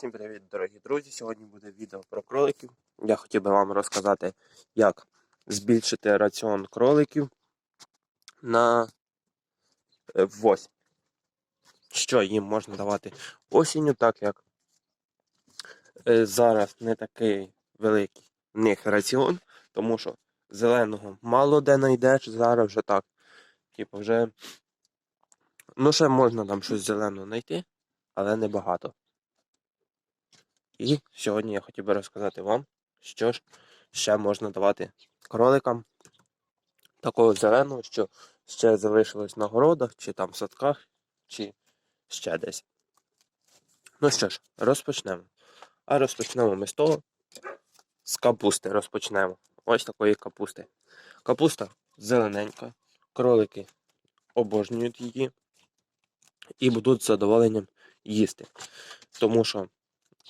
Всім привіт, дорогі друзі! Сьогодні буде відео про кроликів. Я хотів би вам розказати, як збільшити раціон кроликів на е, осінь. Що їм можна давати осінню, так як е, зараз не такий великий в них раціон, тому що зеленого мало де знайдеш, зараз вже так. Типу вже. Ну, ще можна там щось зеленого знайти, але небагато. І сьогодні я хотів би розказати вам, що ж ще можна давати кроликам такого зеленого, що ще залишилось на городах, чи там в садках, чи ще десь. Ну що ж, розпочнемо. А розпочнемо ми з того, з капусти розпочнемо. Ось такої капусти. Капуста зелененька, кролики обожнюють її і будуть з задоволенням їсти. Тому що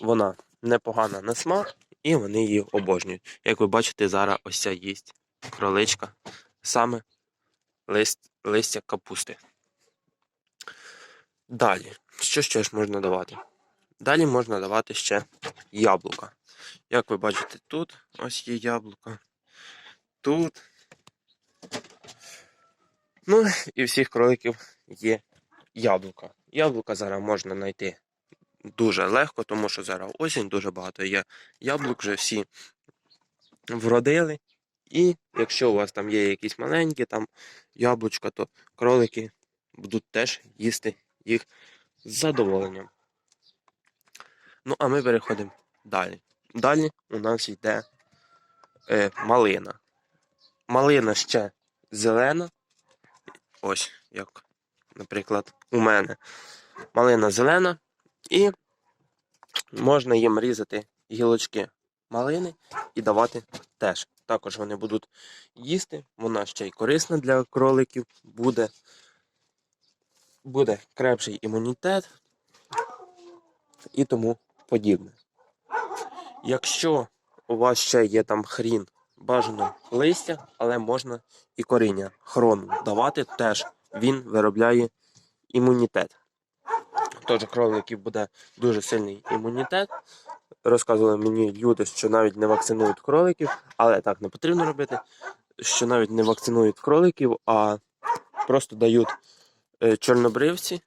вона непогана на смак, і вони її обожнюють. Як ви бачите, зараз ось ця їсть кроличка, саме лист, листя капусти. Далі, що ще ж можна давати? Далі можна давати ще яблука. Як ви бачите, тут ось є яблука, тут. Ну, і всіх кроликів є яблука. Яблука зараз можна знайти дуже легко, тому що зараз осінь дуже багато є яблук, вже всі вродили. І якщо у вас там є якісь маленькі там яблучка, то кролики будуть теж їсти їх з задоволенням. Ну, а ми переходимо далі. Далі у нас йде е, малина. Малина ще зелена. Ось, як, наприклад, у мене. Малина зелена, і можна їм різати гілочки малини і давати теж. Також вони будуть їсти, вона ще й корисна для кроликів, буде, буде крепший імунітет і тому подібне. Якщо у вас ще є там хрін, бажано листя, але можна і коріння хрону давати теж. Він виробляє імунітет. Теж кроликів буде дуже сильний імунітет. Розказували мені люди, що навіть не вакцинують кроликів, але так не потрібно робити. Що навіть не вакцинують кроликів, а просто дають е, чорнобривці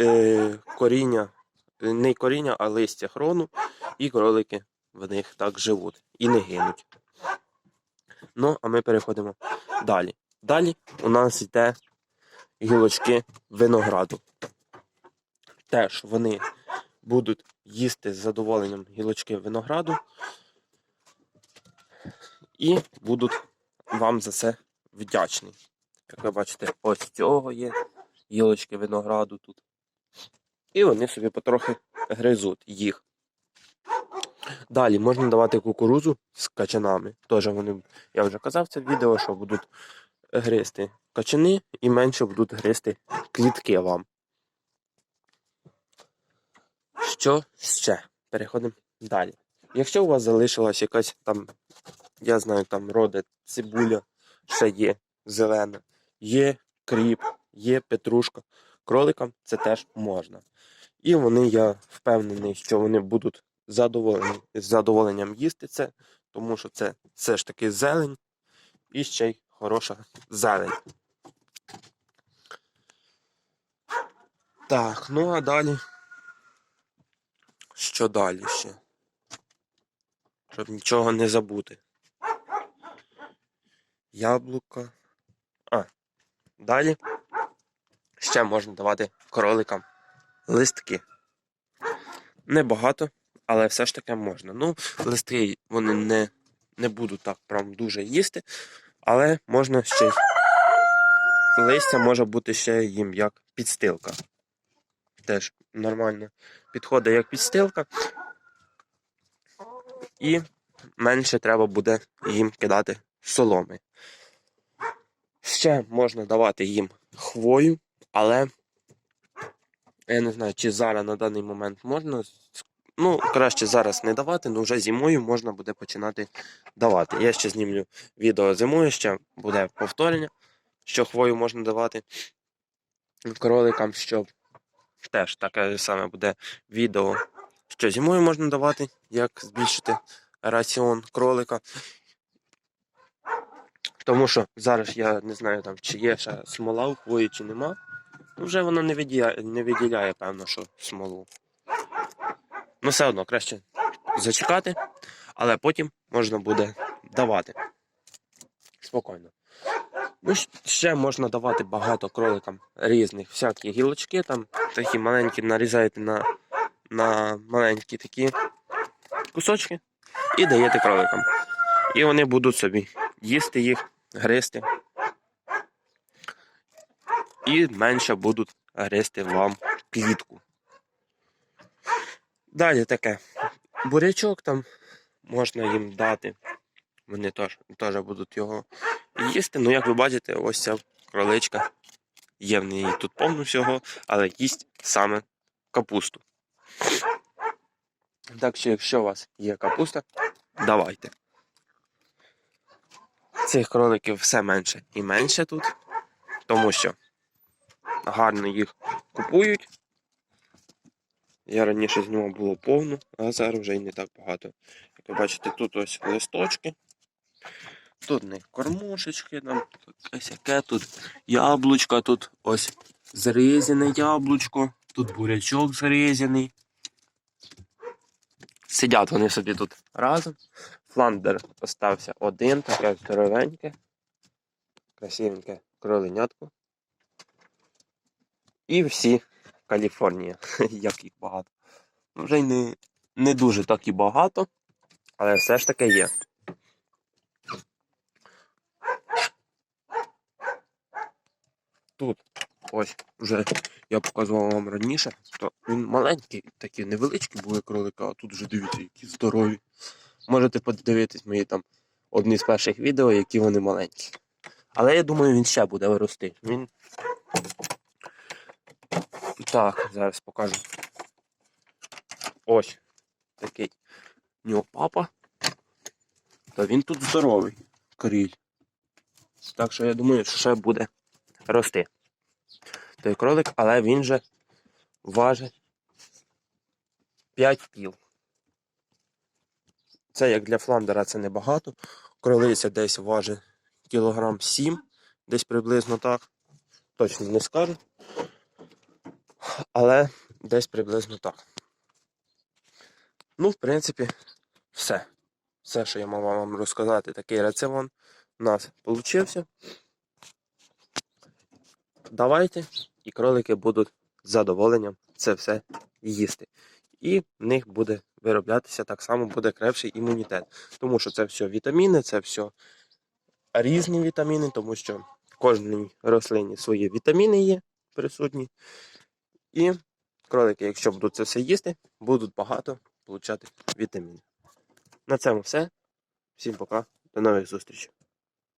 е, коріння, не коріння, а листя хрону, і кролики в них так живуть і не гинуть. Ну, а ми переходимо далі. Далі у нас йде гілочки винограду теж вони будуть їсти з задоволенням гілочки винограду і будуть вам за це вдячні. Як ви бачите, ось цього є гілочки винограду тут. І вони собі потрохи гризуть їх. Далі можна давати кукурузу з качанами. Теж вони, я вже казав це відео, що будуть гризти качани і менше будуть гризти клітки вам. Що ще? Переходимо далі. Якщо у вас залишилась якась там, я знаю, там роде цибуля, ще є зелена, є кріп, є петрушка, кроликам це теж можна. І вони, я впевнений, що вони будуть задоволені, з задоволенням їсти це, тому що це все ж таки зелень і ще й хороша зелень. Так, ну а далі. Що далі ще? Щоб нічого не забути. Яблука. А, далі ще можна давати кроликам листки. Небагато, але все ж таки можна. Ну, листки вони не не будуть так прям дуже їсти, але можна ще листя може бути ще їм як підстилка. Теж нормально підходить як підстилка. І менше треба буде їм кидати соломи. Ще можна давати їм хвою, але я не знаю, чи зараз на даний момент можна. Ну, краще зараз не давати, але вже зимою можна буде починати давати. Я ще знімлю відео зимою, ще буде повторення, що хвою можна давати кроликам, щоб теж таке саме буде відео що зимою можна давати, як збільшити раціон кролика. Тому що зараз я не знаю, там, чи є ще смола в хвої, чи нема. Ну, вже воно не виділяє, не виділяє, певно, що смолу. Ну, все одно краще зачекати, але потім можна буде давати. Спокійно. Ну, ще можна давати багато кроликам різних всякі гілочки, там такі маленькі нарізаєте на, на маленькі такі кусочки і даєте кроликам. І вони будуть собі їсти їх, гризти. І менше будуть гризти вам клітку. Далі таке. Бурячок там можна їм дати. Вони теж, теж будуть його їсти. Ну, як ви бачите, ось ця кроличка. Є в неї тут повно всього, але їсть саме капусту. Так що, якщо у вас є капуста, давайте. Цих кроликів все менше і менше тут, тому що гарно їх купують. Я раніше з нього було повно, а зараз вже й не так багато. Як ви бачите, тут ось листочки, тут них кормушечки, там тут тут яблучка, тут ось зрізане яблучко, тут бурячок зрізаний. Сидять вони собі тут разом. Фландер остався один, таке здоровеньке, красивеньке кроленятко. І всі Каліфорнія, як їх багато. Ну, вже й не, не дуже так і багато, але все ж таки є. Тут ось вже я показував вам раніше, то він маленький, такі невеличкі були кролика, а тут вже дивіться, які здорові. Можете подивитись мої там одні з перших відео, які вони маленькі. Але я думаю, він ще буде рости. Він. Так, зараз покажу. Ось такий у нього папа. Та він тут здоровий, коріль. Так що я думаю, що ще буде рости. Той кролик, але він же важить 5 кіл. Це як для фландера це небагато. Кролиця десь важить кілограм 7, десь приблизно так. Точно не скажу. Але десь приблизно так. Ну, в принципі, все. Все, що я мав вам розказати, такий раціон у нас вийшов. Давайте, і кролики будуть з задоволенням це все їсти. І в них буде вироблятися так само буде крепший імунітет. Тому що це все вітаміни, це все різні вітаміни, тому що в кожній рослині свої вітаміни є присутні. І кролики, якщо будуть це все їсти, будуть багато получати вітамінів. На цьому все. Всім пока. До нових зустрічей.